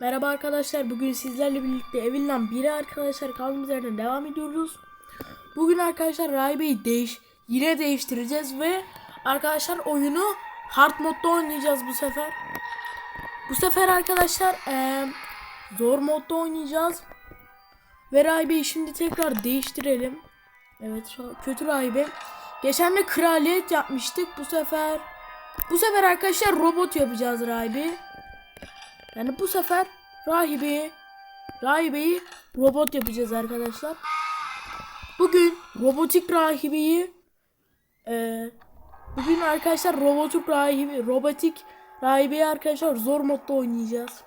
Merhaba arkadaşlar. Bugün sizlerle birlikte Evil'den biri arkadaşlar kaldığımız yerden devam ediyoruz. Bugün arkadaşlar Rahibe'yi değiş yine değiştireceğiz ve arkadaşlar oyunu hard modda oynayacağız bu sefer. Bu sefer arkadaşlar eee, zor modda oynayacağız. Ve Rahibe'yi şimdi tekrar değiştirelim. Evet kötü Rahibe. Geçen de kraliyet yapmıştık bu sefer. Bu sefer arkadaşlar robot yapacağız Rahibe'yi. Yani bu sefer rahibeyi rahibeyi robot yapacağız arkadaşlar. Bugün robotik rahibeyi e, bugün arkadaşlar robotik rahibe robotik rahibeyi arkadaşlar zor modda oynayacağız.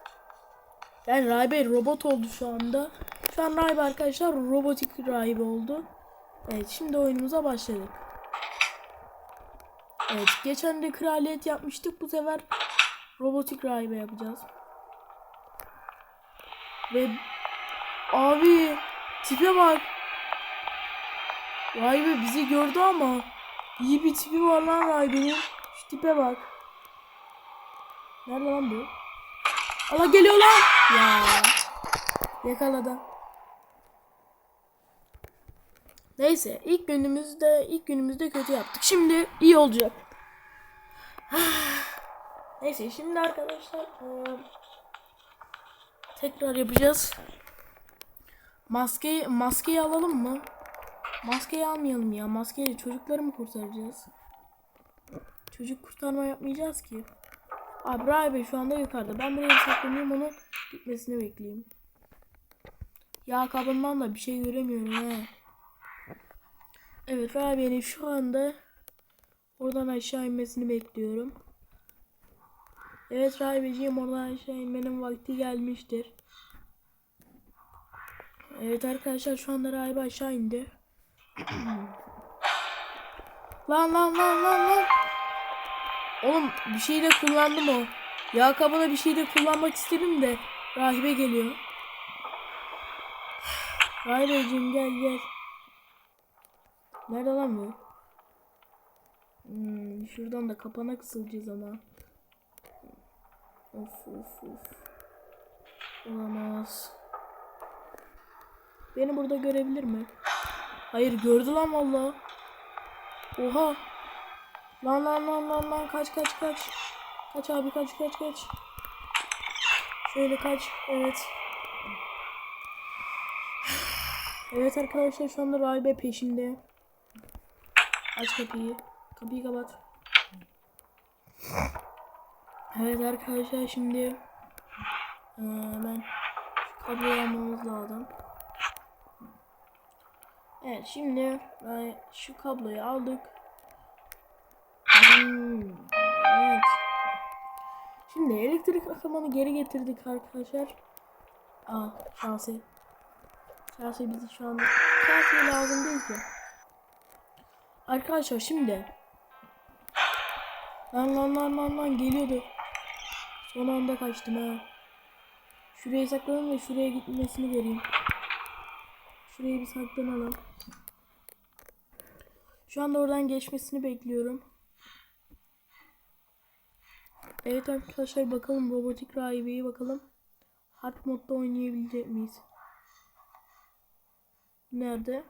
Yani rahibe robot oldu şu anda. Şu an rahibe arkadaşlar robotik rahibe oldu. Evet şimdi oyunumuza başladık. Evet geçen de kraliyet yapmıştık bu sefer robotik rahibe yapacağız. Ve abi tipe bak. Vay be bizi gördü ama iyi bir tipi var lan Rahibe'nin. Şu tipe bak. Nerede lan bu? Allah geliyor lan. Ya. Yakaladı. Neyse ilk günümüzde ilk günümüzde kötü yaptık. Şimdi iyi olacak. Neyse şimdi arkadaşlar tekrar yapacağız. Maskeyi maskeyi alalım mı? Maskeyi almayalım ya. Maskeyle çocukları mı kurtaracağız? Çocuk kurtarma yapmayacağız ki. Abi Rahibe şu anda yukarıda. Ben buraya saklanıyorum onun gitmesini bekleyeyim. Ya kabından da bir şey göremiyorum he. Evet Rahibe'nin şu anda oradan aşağı inmesini bekliyorum. Evet rahibeciğim oradan aşağı inmenin vakti gelmiştir. Evet arkadaşlar şu anda rahibe aşağı indi. lan lan lan lan lan. Oğlum bir şey de kullandım o. Yağ kabına bir şey de kullanmak istedim de rahibe geliyor. Rahibeciğim gel gel. Nerede lan bu? Hmm, şuradan da kapana kısılacağız ama. Of of of. Olamaz. Beni burada görebilir mi? Hayır gördü lan valla. Oha. Lan lan lan lan lan kaç kaç kaç. Kaç abi kaç kaç kaç. Şöyle kaç. Evet. Evet arkadaşlar şu anda rahibe peşinde. Aç kapıyı. Kapıyı kapat. Evet arkadaşlar şimdi hemen şu kabloyu almamız lazım. Evet şimdi ben şu kabloyu aldık. Evet. Şimdi elektrik akımını geri getirdik arkadaşlar. Aa şansı. Şansı bizi şu anda şansı lazım değil ki. Arkadaşlar şimdi Lan lan lan lan lan geliyordu. Son anda kaçtım ha. Şuraya saklanın da şuraya gitmesini göreyim. Şuraya bir saklanalım. Şu anda oradan geçmesini bekliyorum. Evet arkadaşlar bakalım robotik rahibeyi bakalım. Hard modda oynayabilecek miyiz? Nerede?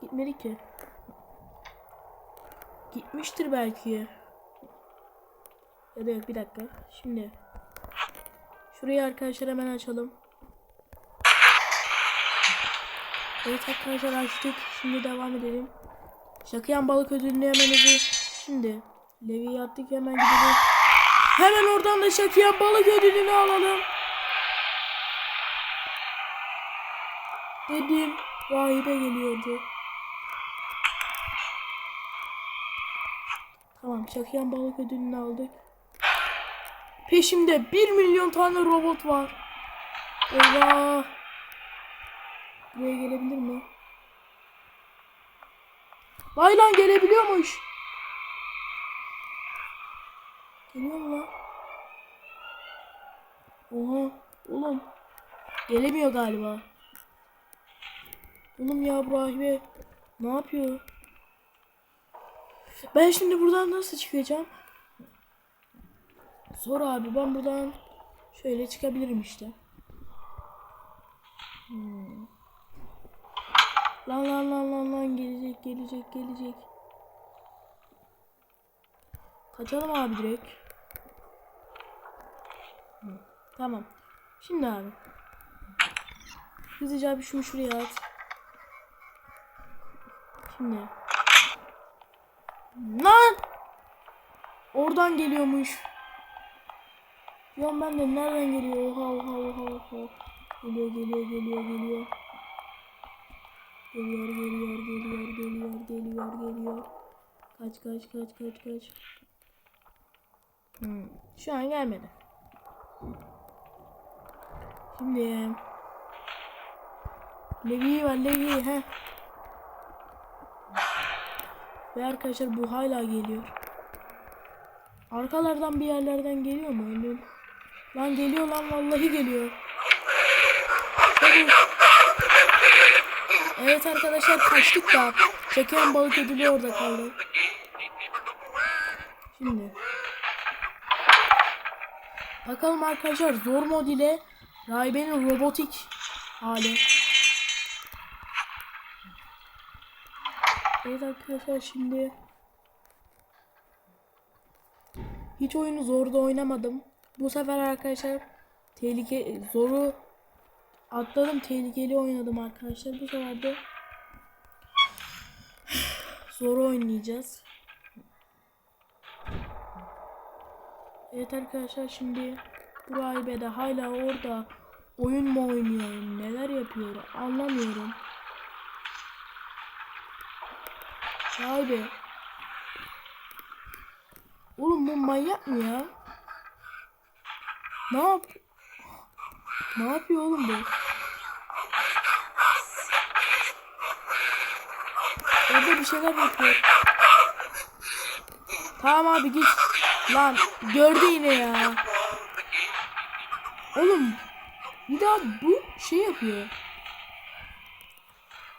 Gitmedi ki. Gitmiştir belki. Ya da yok bir dakika. Şimdi. Şurayı arkadaşlar hemen açalım. Evet arkadaşlar açtık. Şimdi devam edelim. Şakayan balık ödülünü hemen hızlı. Şimdi. Levi'yi attık hemen gidelim. Hemen oradan da şakayan balık ödülünü alalım. Dedim. Rahibe geliyordu. Tamam şakayan balık ödülünü aldık. Peşimde 1 milyon tane robot var. Eyvah. Buraya gelebilir mi? Vay lan gelebiliyormuş. Geliyor mu lan? Oha oğlum. Gelemiyor galiba. Oğlum ya Rahibe ne yapıyor? Ben şimdi buradan nasıl çıkacağım? Zor abi ben buradan şöyle çıkabilirim işte. Hmm. Lan lan lan lan lan gelecek gelecek gelecek. Kaçalım abi direkt. Tamam. Şimdi abi. Hızlıca bir şunu şuraya at. Şimdi. Lan! Oradan geliyormuş. Ya ben de nereden geliyor? Oha oha oha oha. Geliyor geliyor geliyor geliyor. Geliyor geliyor geliyor geliyor geliyor geliyor. Kaç kaç kaç kaç kaç. Hmm. Şu an gelmedi. Şimdi Levi var Levi he. Ve arkadaşlar bu hala geliyor. Arkalardan bir yerlerden geliyor mu emin? Lan geliyor lan vallahi geliyor. Evet arkadaşlar kaçtık da çeken balık ödülü orada kaldı. Şimdi. Bakalım arkadaşlar zor mod ile Rayben'in robotik hali. Evet arkadaşlar şimdi hiç oyunu zorda oynamadım. Bu sefer arkadaşlar tehlike zoru atladım tehlikeli oynadım arkadaşlar. Bu sefer de zoru oynayacağız. Evet arkadaşlar şimdi Buray Bey de hala orada oyun mu oynuyor neler yapıyor anlamıyorum. Vay be. Oğlum bu manyak mı ya? Ne yap? Ne yapıyor oğlum bu? Orada bir şeyler yapıyor. Tamam abi git. Lan gördü yine ya. Oğlum bir daha bu şey yapıyor.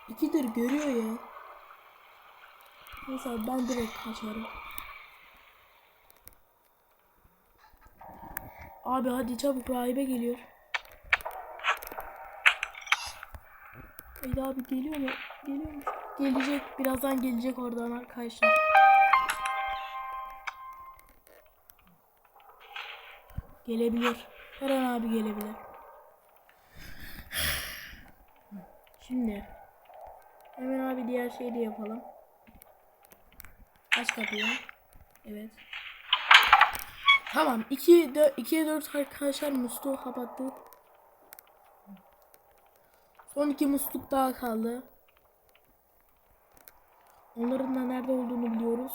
İkidir görüyor ya. Abi, ben direkt kaçarım. Abi hadi çabuk rahibe geliyor. Haydi abi geliyor mu? Geliyor mu? Gelecek. Birazdan gelecek oradan arkadaşlar. Gelebilir. Her an abi gelebilir. Şimdi hemen abi diğer şeyi de yapalım. Aç kapıyı. Evet. Tamam. 2 2'ye 4 arkadaşlar musluğu kapattı. Son iki musluk daha kaldı. Onların da nerede olduğunu biliyoruz.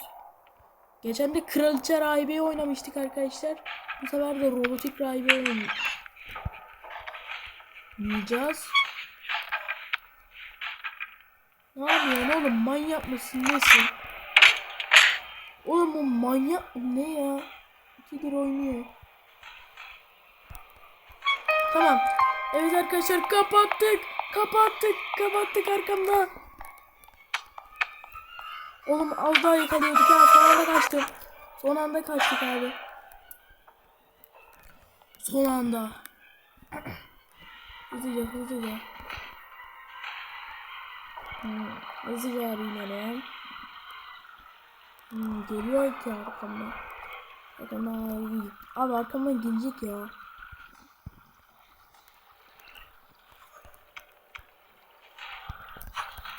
Geçen de Kraliçe Rahibe'yi oynamıştık arkadaşlar. Bu sefer de Robotik Rahibe oynayacağız. Ne yapıyorsun oğlum? Manyak mısın? Nesin? Oğlum bu manyak ne ya? İkidir oynuyor. Tamam. Evet arkadaşlar kapattık. Kapattık. Kapattık arkamda. Oğlum az daha yakalıyorduk ya. Son anda kaçtım. Son anda kaçtık abi. Son anda. hızlıca hızlıca. Hmm, hızlıca abi inelim. Hmm, geliyor ki arkamdan. Arkamdan abi arkamdan gelecek ya.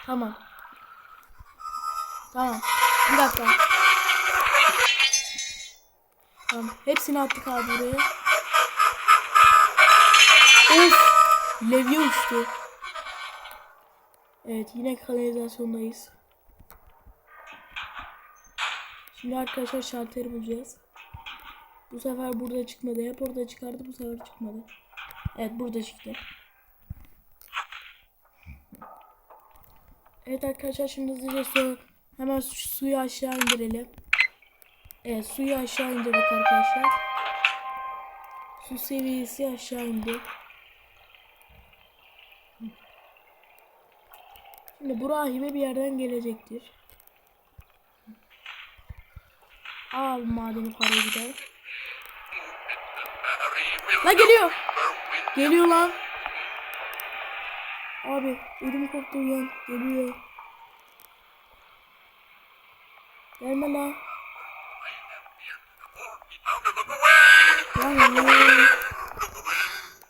Tamam. Tamam. Bir dakika. Tamam. Hepsini attık abi buraya. Of. Levye uçtu. Evet yine kanalizasyondayız. Şimdi arkadaşlar şalteri bulacağız. Bu sefer burada çıkmadı. Hep orada çıkardı. Bu sefer çıkmadı. Evet burada çıktı. Evet arkadaşlar şimdi hızlıca su hemen su, suyu aşağı indirelim. Evet suyu aşağı indirdik arkadaşlar. Su seviyesi aşağı indi. Şimdi bu rahibe bir yerden gelecektir. Al madeni parayı gider. Lan geliyor. Geliyor lan. Abi ödüm koptu uyan. Geliyor. Gelme lan. Lan lan.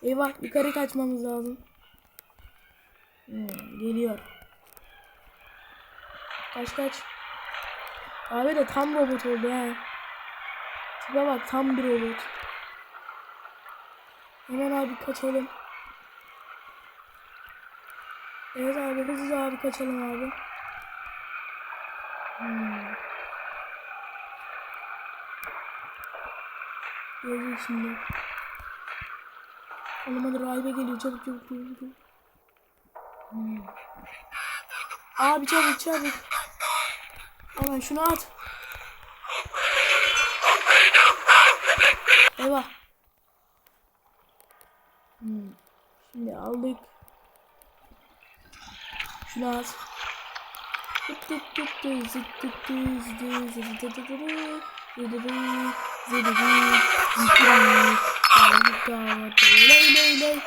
Eyvah yukarı kaçmamız lazım. Hmm, geliyor. Kaç kaç. Abi de tam robot oldu ha. Tipe bak tam bir robot. Hemen abi kaçalım. Evet abi hızlıca abi kaçalım abi. Hmm. Gelecek şimdi. Oğlum hadi rahibe geliyor çabuk çabuk çabuk çabuk. Hmm. Abi çabuk çabuk. Hemen şunu at. Lay lay lay.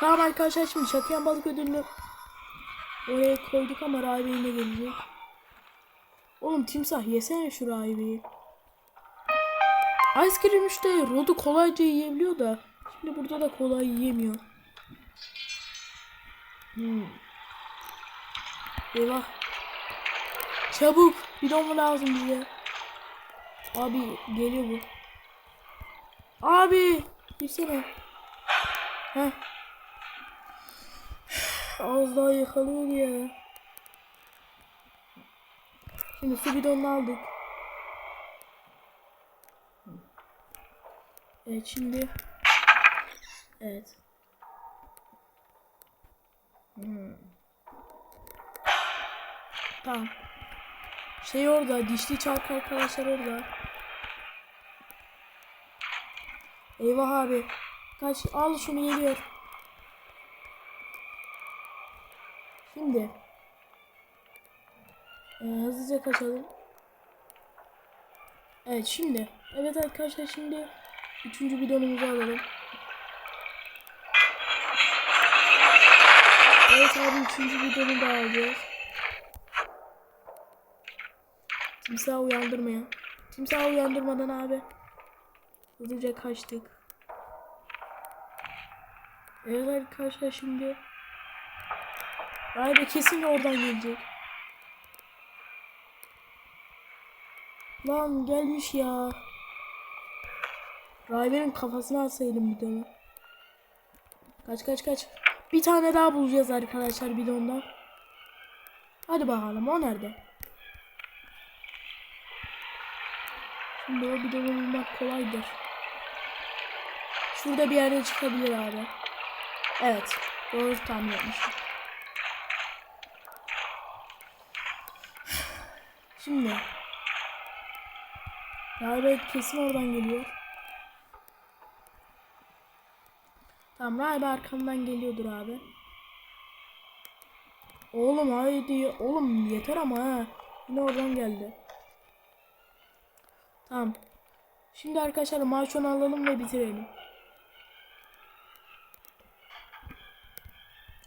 Tamam arkadaşlar şimdi çatıyan balık ödülünü oraya koyduk ama rahibe yine gelecek. Oğlum timsah yesene şu rahibeyi. Ice cream işte Rod'u kolayca yiyebiliyor da şimdi burada da kolay yiyemiyor. Hmm. Eyvah. Çabuk bidon mu lazım bize? Abi geliyor bu. Abi girsene. Heh. Az daha yakalıyor ya. Şimdi su bidonunu aldık. Evet şimdi. Evet. Hmm. Tamam. Şey orada dişli çark arkadaşlar orada. Eyvah abi. Kaç al şunu geliyor. Şimdi. Ee, hızlıca kaçalım. Evet şimdi. Evet arkadaşlar şimdi üçüncü bidonumuzu alalım. Evet abi üçüncü bidonu da alacağız. Timsahı uyandırmaya. Timsahı uyandırmadan abi. Hızlıca kaçtık. Evet arkadaşlar şimdi. Rahibe kesin oradan gelecek. Lan gelmiş ya. Rahibe'nin kafasına atsaydım bidonu. Kaç kaç kaç. Bir tane daha bulacağız arkadaşlar bidondan. Hadi bakalım o nerede? Şimdi o bidonu bulmak kolaydır. Şurada bir yerde çıkabilir abi. Evet. Doğru tahmin etmiştim. Şimdi. Rahibe kesin oradan geliyor. Tamam Rahibe arkamdan geliyordur abi. Oğlum haydi. Oğlum yeter ama ha. Yine oradan geldi. Tamam. Şimdi arkadaşlar maaşonu alalım ve bitirelim.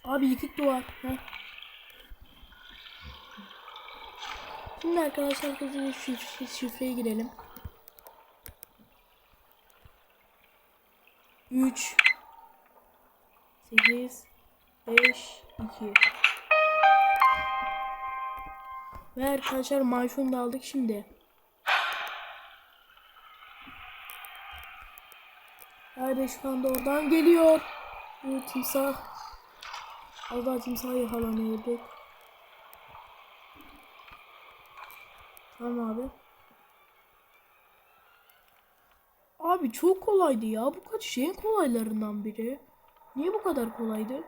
Abi yıkık duvar. Heh. Şimdi arkadaşlar hızlıca şif şifreye girelim. 3 8 5 2 Ve arkadaşlar maaşını da aldık şimdi. Nerede şu anda oradan geliyor. Bu timsah. Allah timsahı yakalanıyorduk. Tamam abi. Abi çok kolaydı ya. Bu kaç şeyin kolaylarından biri. Niye bu kadar kolaydı?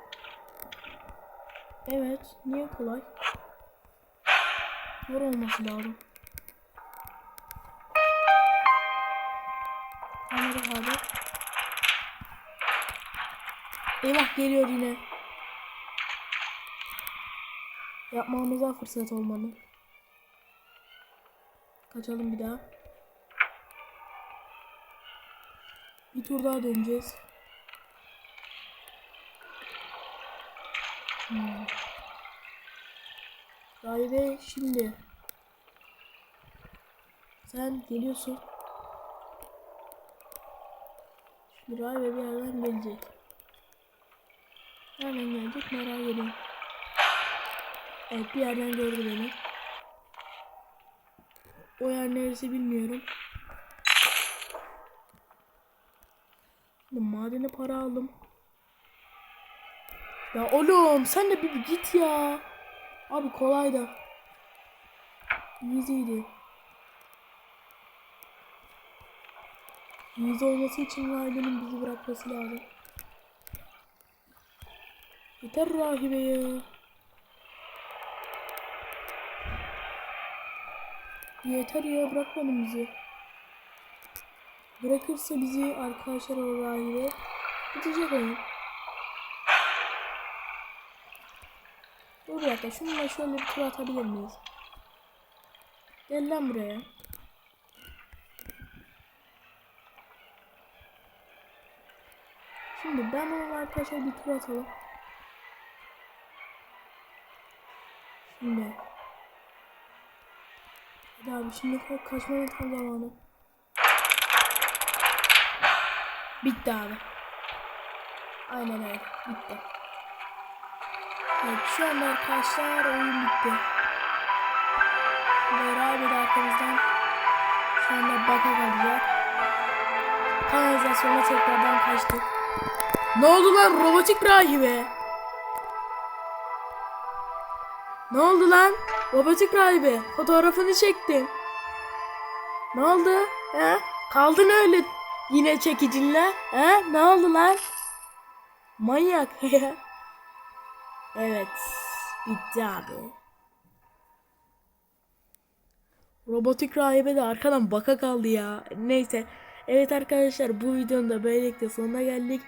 Evet. Niye kolay? Zor olması lazım. Anladık abi. Eyvah geliyor yine. Yapmamıza fırsat olmalı. Kaçalım bir daha. Bir tur daha döneceğiz. Hmm. Rahibe şimdi. Sen geliyorsun. Şimdi Rahibe bir yerden gelecek. Nereden gelecek merak ediyorum. Evet bir yerden gördü beni. O yer neresi bilmiyorum. Madene para aldım. Ya oğlum sen de bir git ya. Abi kolay da. Easy'ydi. Easy olması için rahibenin bizi bırakması lazım. Yeter rahibe. Yeter ya bırakmadın bizi. Bırakırsa bizi arkadaşlar o rahibe bitecek oyun. Dur bir dakika şununla şöyle bir tur atabilir miyiz? Gel lan buraya. Şimdi ben onu arkadaşlar bir tur atalım. Şimdi. Hadi abi şimdi ka- kaçmanın tam zamanı. Bitti abi. Aynen öyle. Bitti. Evet şu anda arkadaşlar oyun bitti. Abi de arkamızdan şu anda baka kalacak. Kanalizasyona tekrardan kaçtık. Ne oldu lan robotik rahibe? Ne oldu lan? Robotik rahibe. Fotoğrafını çektim. Ne oldu? He? Kaldın öyle yine çekicinle. He? Ne oldu lan? Manyak. evet. Bitti abi. Robotik rahibe de arkadan baka kaldı ya. Neyse. Evet arkadaşlar bu videonun da böylelikle sonuna geldik.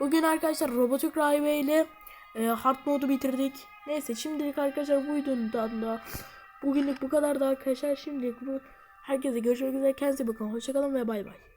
Bugün arkadaşlar robotik rahibe ile e, hard modu bitirdik. Neyse şimdilik arkadaşlar bu videonun da, bugünlük bu kadar da arkadaşlar. Şimdilik bu herkese görüşmek üzere. Kendinize bakın. Hoşçakalın ve bay bay.